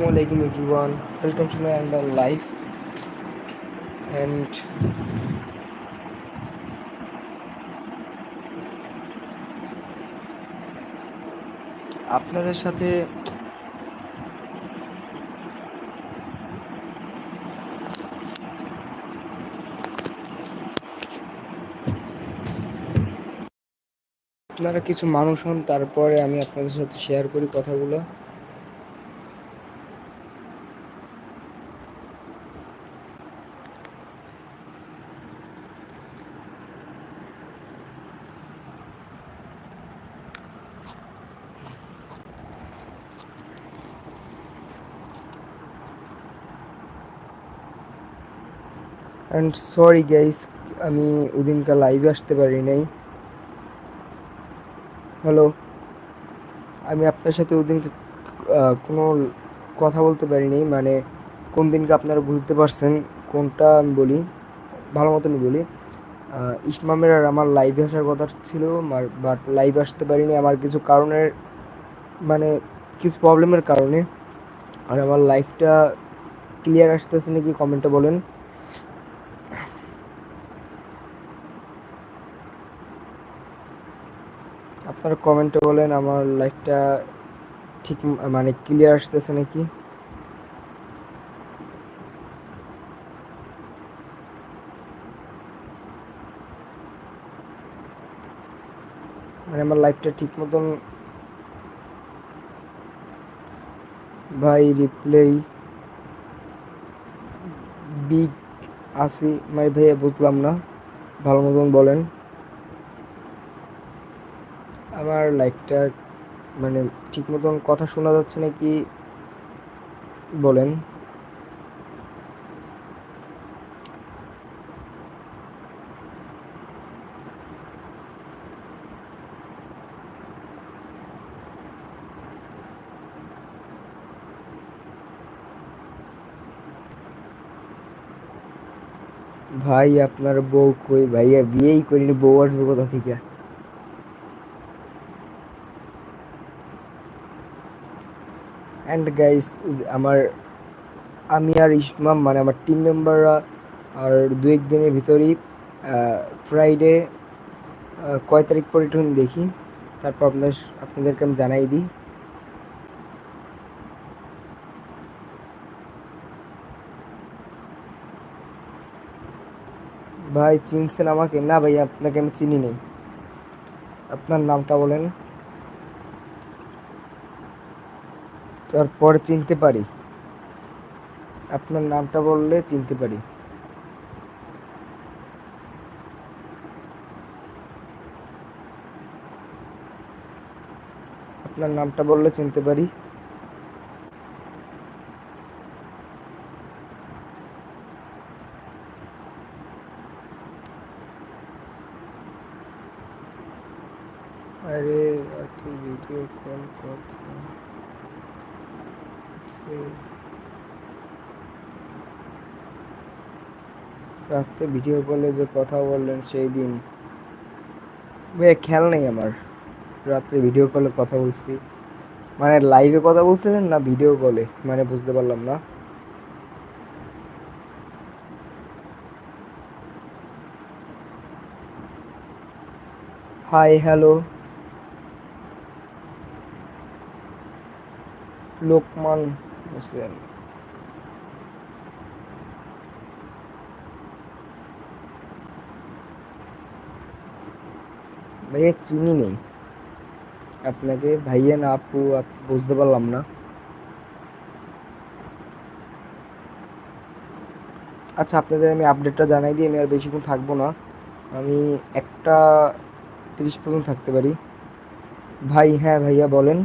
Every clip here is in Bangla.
Assalamualaikum everyone. Welcome to my another live and আপনাদের সাথে আপনারা কিছু মানুষ হন তারপরে আমি আপনাদের সাথে শেয়ার করি কথাগুলো অ্যান্ড সরি গাইস আমি ওদিনকার লাইভে আসতে পারি নাই। হ্যালো আমি আপনার সাথে ওদিনকে কোনো কথা বলতে পারিনি মানে কোন দিনকে আপনারা বুঝতে পারছেন, কোনটা আমি বলি, ভালো মতনই বলি। ইসমামের আর আমার লাইভে আসার কথা ছিল বাট লাইভে আসতে পারিনি আমার কিছু কারণের মানে কিছু প্রবলেমের কারণে। আর আমার লাইফটা ক্লিয়ার আসতেছে নাকি কমেন্টে বলেন। আপনারা কমেন্টে বলেন, আমার লাইফটা ঠিক মানে ক্লিয়ার আসতেছে নাকি? মানে আমার লাইফটা ঠিক মতন ভাই রিপ্লাই বিগ আসি মাই ভাইয়া বুঝলাম না, ভালো মতন বলেন। আমার লাইফটা মানে ঠিক মতন কথা শোনা যাচ্ছে নাকি বলেন? ভাই, আপনার বউ কই? ভাইয়া বিয়েই করিনি, বউ আসবে কোথা থেকে? অ্যান্ড গাইস আমার, আমি আর ইসমাম মানে আমার টিম মেম্বাররা আর দু দিনের ভিতরেই ফ্রাইডে কয় তারিখ পরে একটু দেখি। তারপর আপনার আপনাদেরকে আমি জানাই দিই। ভাই, চিনছেন আমাকে? না ভাই, আপনাকে আমি চিনি নেই। আপনার নামটা বলেন। তারপর চিনতে পারি। আপনার নামটা বললে চিনতে পারি। আপনার নামটা বললে চিনতে পারি। আরে ভিডিও কল কথা রাত্রে ভিডিও কলে যে কথা বললেন সেই দিন। ভাইয়া, খেয়াল নেই আমার। রাত্রে ভিডিও কলে কথা বলছি। মানে লাইভে কথা বলছিলেন না ভিডিও কলে? মানে বুঝতে পারলাম না। হাই হ্যালো লোকমান হোসেন ভাইয়া, চিনি নেই। আপনাকে ভাইয়া না আপু বুঝতে পারলাম না। আচ্ছা আপনাদের আমি আপডেটটা জানাই দিই, আমি আর বেশিক্ষণ থাকব না। আমি একটা তিরিশ পর্যন্ত থাকতে পারি। ভাই হ্যাঁ ভাইয়া, বলেন।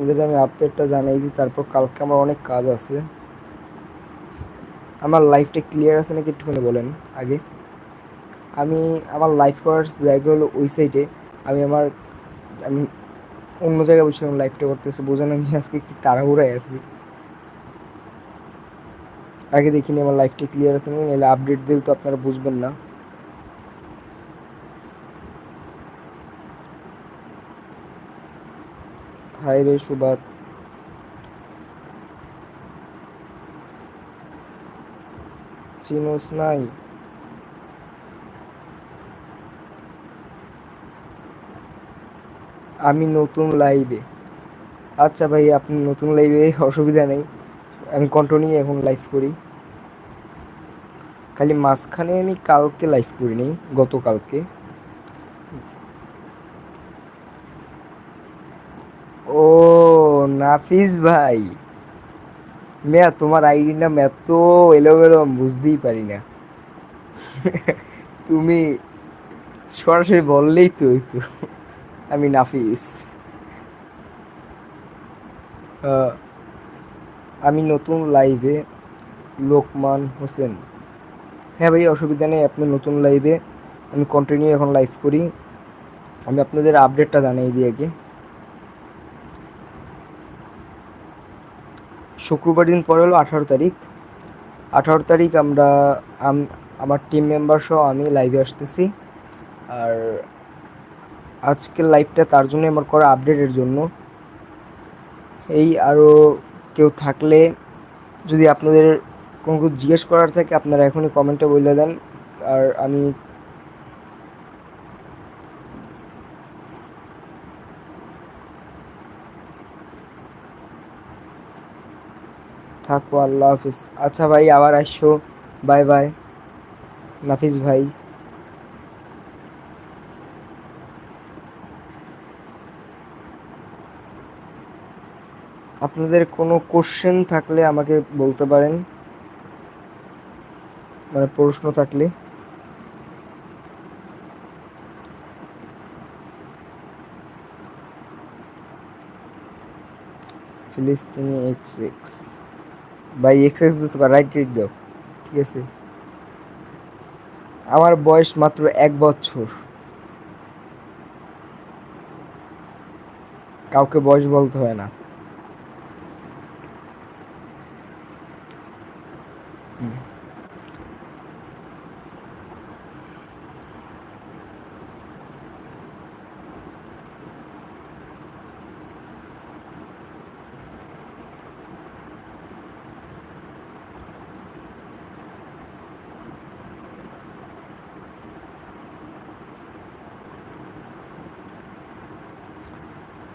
আপনাদের আমি আপডেটটা জানাই দিই, তারপর কালকে আমার অনেক কাজ আছে। আমার লাইফটা ক্লিয়ার আছে নাকি একটুখানি বলেন আগে। আমি, আমার লাইফ করার জায়গা হলো ওই সাইডে আমি আমার, আমি অন্য জায়গায় বসে আমার লাইফটা করতেছি, বোঝেন আমি আজকে একটু তাড়াহুড়ায় আছি। আগে দেখিনি আমার লাইফটা ক্লিয়ার আছে নাকি, নাহলে আপডেট দিলে তো আপনারা বুঝবেন না। হাই রে সুবাদ। চিনোস নাই। আমি নতুন লাইভে। আচ্ছা ভাই, আপনি নতুন লাইভে অসুবিধা নেই। আমি কন্টিনিউ এখন লাইভ করি। খালি মাঝখানে আমি কালকে লাইভ করিনি, গতকালকে। ও, নাফিস ভাই। মেয়া, তোমার আইডি নাম এত এলোমেলো বুঝতেই পারি না। তুমি সরাসরি বললেই তো হইতো। আমি নাফিস। আমি নতুন লাইভে লোকমান হোসেন। হ্যাঁ ভাই, অসুবিধা নেই আপনার নতুন লাইভে। আমি কন্টিনিউ এখন লাইভ করি। আমি আপনাদের আপডেটটা জানিয়ে দিই আগে। শুক্রবার দিন পরে হলো আঠারো তারিখ। আঠারো তারিখ আমরা আমার টিম মেম্বার সহ আমি লাইভে আসতেছি। আর আজকের লাইভটা তার জন্য আমার করা আপডেটের জন্য। এই আরও কেউ থাকলে যদি আপনাদের কোনো কিছু জিজ্ঞেস করার থাকে, আপনারা এখনই কমেন্টে বলে দেন। আর আমি থাকো আল্লাহ হাফিজ। আচ্ছা ভাই, আবার আসছো। Bye bye. নাফিস ভাই। আপনাদের কোনো কোশ্চেন থাকলে আমাকে বলতে পারেন? মানে প্রশ্ন থাকলে। ফিলিস্তিনি এক্স এক্স। ভাই এক্স এক্স দিস রাইট রিট দাও। ঠিক আছে? আমার বয়স মাত্র এক বছর। কাউকে বয়স বলতে হয় না।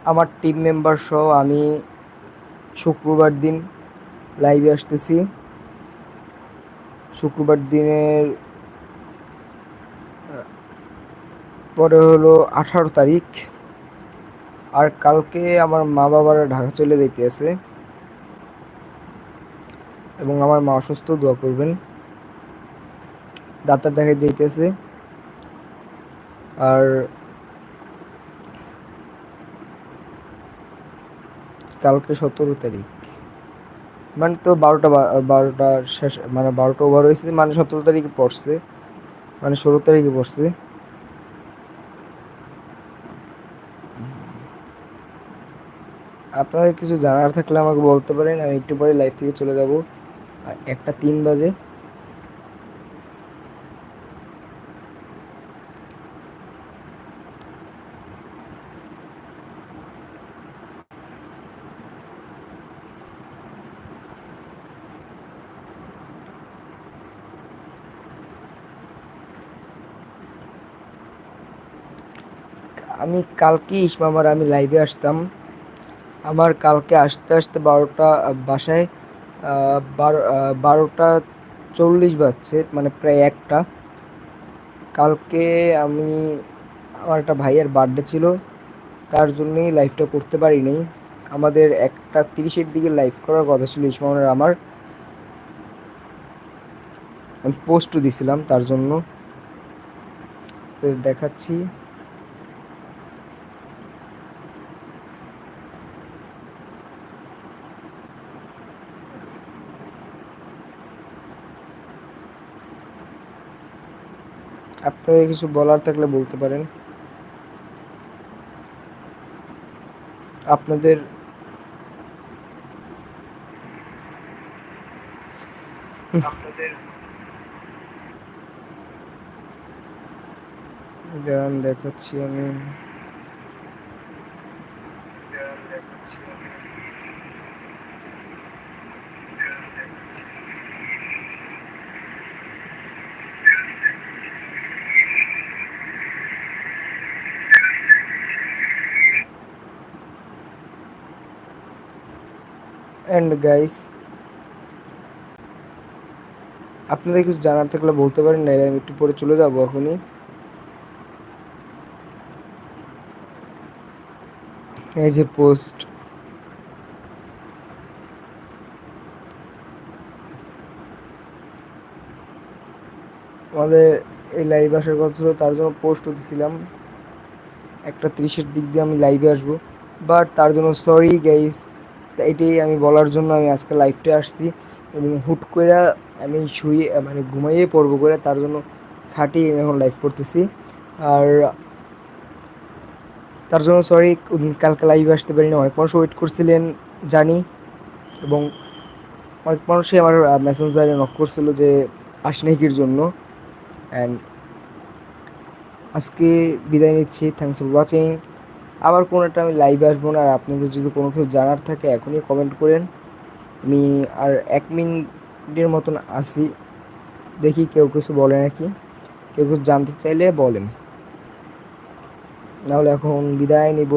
আমার টিম মেম্বার সহ আমি শুক্রবার দিন লাইভে আসতেছি। শুক্রবার দিনের পরে হলো আঠারো তারিখ। আর কালকে আমার মা বাবারা ঢাকা চলে যেতে আছে। এবং আমার মা অসুস্থ, দোয়া করবেন। ডাক্তার দেখা যাইতেছে। আর কালকে সতেরো তারিখ। মানে তো বারোটা বারোটা শেষ মানে বারোটা ওভার হয়েছে মানে সতেরো তারিখে পড়ছে। মানে ষোলো তারিখে পড়ছে। আপনাদের কিছু জানার থাকলে আমাকে বলতে পারেন, আমি একটু পরে লাইফ থেকে চলে যাব। একটা তিন বাজে। আমি কালকে ইসমামার আমি লাইভে আসতাম। আমার কালকে আসতে আসতে বারোটা বাসায় বারো বারোটা চল্লিশ বাজছে মানে প্রায় একটা। কালকে আমি, আমার একটা ভাইয়ের বার্থডে ছিল, তার জন্যই লাইভটা করতে পারিনি আমাদের একটা তিরিশের দিকে লাইভ করার কথা ছিল ইসমানের আমার। আমি পোস্টও দিছিলাম তার জন্য। দেখাচ্ছি। আপনাদের কিছু বলার থাকলে বলতে পারেন। আপনাদের গান দেখাচ্ছি আমি। অ্যান্ড গাইস আপনাদের কিছু জানার থাকলে বলতে পারেন না আমি একটু পরে চলে যাব এখনই। এই যে পোস্ট আমাদের এই লাইভ আসার কথা ছিল, তার জন্য পোস্ট দিছিলাম। একটা ত্রিশের দিক দিয়ে আমি লাইভে আসব। বাট তার জন্য সরি গাইস এটাই আমি বলার জন্য আমি আজকে লাইভটা আসছি এবং হুট করে আমি শুয়ে মানে ঘুমাইয়ে পড়ব করে তার জন্য খাটি আমি এখন লাইভ করতেছি। আর তার জন্য সরি ওদিন কালকে লাইভে আসতে পারিনি, অনেক মানুষ ওয়েট করছিলেন, জানি। এবং অনেক মানুষই আমার মেসেঞ্জারে নক করছিল যে আসনাইকির জন্য। অ্যান্ড আজকে বিদায় নিচ্ছি থ্যাংকস ফর ওয়াচিং আবার কোনো একটা আমি লাইভে আসব না। আর আপনাদের যদি কোনো কিছু জানার থাকে, এখনই কমেন্ট করেন। আমি আর এক মিনিটের মতন আসি দেখি কেউ কিছু বলে নাকি? কেউ কিছু জানতে চাইলে বলেন। নাহলে এখন বিদায় নিব।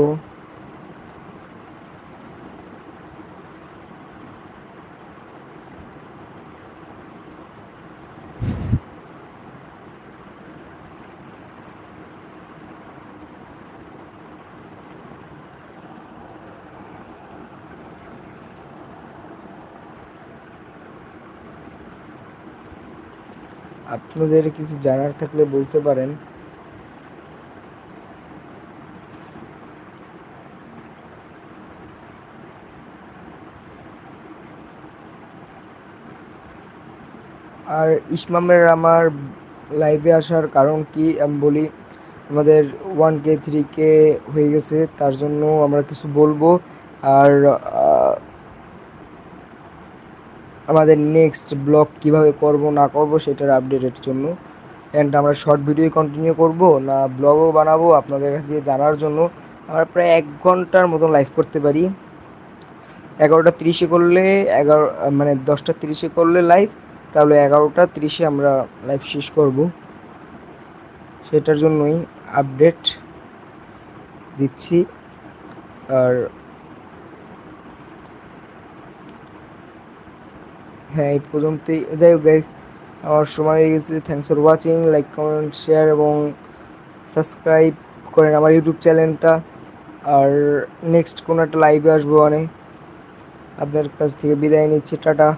আপনাদের কিছু জানার থাকলে বলতে পারেন। আর ইসমামের আমার লাইভে আসার কারণ কি? আমি বলি, আমাদের ওয়ান কে থ্রি কে হয়ে গেছে, তার জন্য আমরা কিছু বলব। আর আমাদের নেক্সট ব্লগ কীভাবে করব, না করব সেটার আপডেটের জন্য। অ্যান্ড আমরা শর্ট ভিডিও কন্টিনিউ করব, না ব্লগও বানাবো আপনাদের কাছে দিয়ে জানার জন্য। আমরা প্রায় এক ঘণ্টার মতন লাইভ করতে পারি। এগারোটা তিরিশে করলে এগারো মানে দশটা তিরিশে করলে লাইভ তাহলে এগারোটা তিরিশে আমরা লাইভ শেষ করব। সেটার জন্যই আপডেট দিচ্ছি। আর হ্যাঁ এই পর্যন্তই। যাই হোক গাইস আমার সময় হয়ে গেছে। Thanks for watching like comment share এবং সাবস্ক্রাইব করেন আমার ইউটিউব চ্যানেলটা আর নেক্সট কোনো একটা লাইভে আসব মানে। আপনার কাছ থেকে বিদায় নিচ্ছি। টাটা।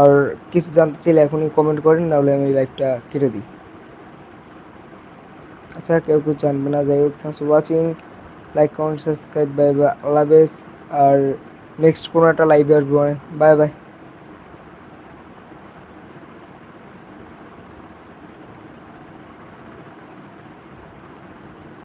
আর কিছু জানতে চাইলে এখনই কমেন্ট করেন, নাহলে আমি লাইভটা কেটে দিই। আচ্ছা কেউ কেউ জানবে না। যাই হোক thanks for watching like comment subscribe bye bye আল্লাহ আর নেক্সট কোনো একটা লাইভে আসব বাই বাই